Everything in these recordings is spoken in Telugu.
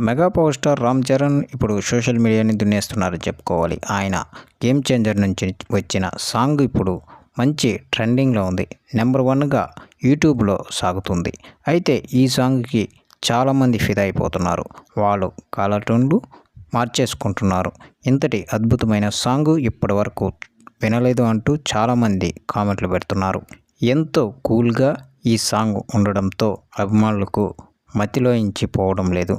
Mega power star Ram Charan ఇప్పుడు సోషల్ మీడియాని దున్నేస్తున్నారు చెప్పుకోవాలి. ఆయన గేమ్ చేంజర్ నుంచి వచ్చిన సాంగ్ ఇప్పుడు మంచి ట్రెండింగ్లో ఉంది. నెంబర్ వన్గా యూట్యూబ్లో సాగుతుంది. అయితే ఈ సాంగ్కి చాలామంది ఫిదా అయిపోతున్నారు. వాళ్ళు కాలటూన్లు మార్చేసుకుంటున్నారు. ఇంతటి అద్భుతమైన సాంగ్ ఇప్పటి వరకు వినలేదు అంటూ చాలామంది కామెంట్లు పెడుతున్నారు. ఎంతో కూల్గా ఈ సాంగ్ ఉండడంతో అభిమానులకు మతిలోంచి పోవడం లేదు.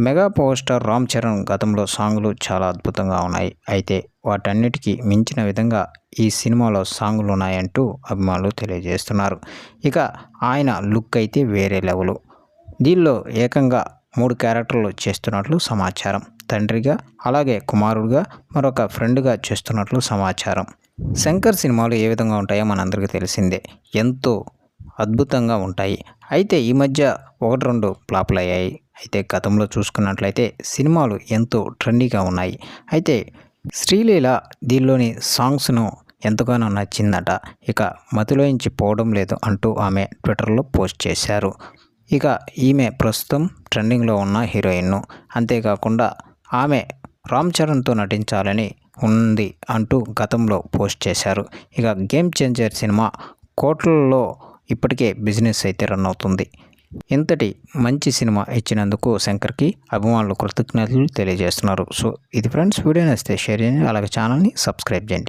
Mega power star Ram Charan గతంలో సాంగ్లు చాలా అద్భుతంగా ఉన్నాయి. అయితే వాటన్నిటికీ మించిన విధంగా ఈ సినిమాలో సాంగ్లు ఉన్నాయంటూ అభిమానులు తెలియజేస్తున్నారు. ఇక ఆయన లుక్ అయితే వేరే లెవెలు. దీనిలో ఏకంగా మూడు క్యారెక్టర్లు చేస్తున్నట్లు సమాచారం. తండ్రిగా అలాగే కుమారుడుగా మరొక ఫ్రెండ్గా చేస్తున్నట్లు సమాచారం. శంకర్ సినిమాలు ఏ విధంగా ఉంటాయో మనందరికీ తెలిసిందే. ఎంతో అద్భుతంగా ఉంటాయి. అయితే ఈ మధ్య ఒకటి రెండు ఫ్లాపులు అయ్యాయి అయితే గతంలో చూసుకున్నట్లయితే సినిమాలు ఎంతో ట్రెండీగా ఉన్నాయి. అయితే శ్రీలీల దీనిలోని సాంగ్స్ను ఎంతగానో నచ్చిందట. ఇక మతిలోంచి పోవడం లేదు అంటూ ఆమె ట్విట్టర్లో పోస్ట్ చేశారు. ఇక ఈమె ప్రస్తుతం ట్రెండింగ్లో ఉన్న హీరోయిన్ను. అంతేకాకుండా ఆమె రామ్ చరణ్తో నటించాలని ఉంది అంటూ గతంలో పోస్ట్ చేశారు. ఇక గేమ్ చేంజర్ సినిమా కోట్లలో ఇప్పటికే బిజినెస్ అయితే రన్ అవుతుంది. ఇంతటి మంచి సినిమా ఇచ్చినందుకు శంకర్కి అభిమానులు కృతజ్ఞతలు తెలియజేస్తున్నారు. సో ఇది ఫ్రెండ్స్ వీడియో నచ్చితే షేర్ చేయండి. అలాగే ఛానల్ని సబ్స్క్రైబ్ చేయండి.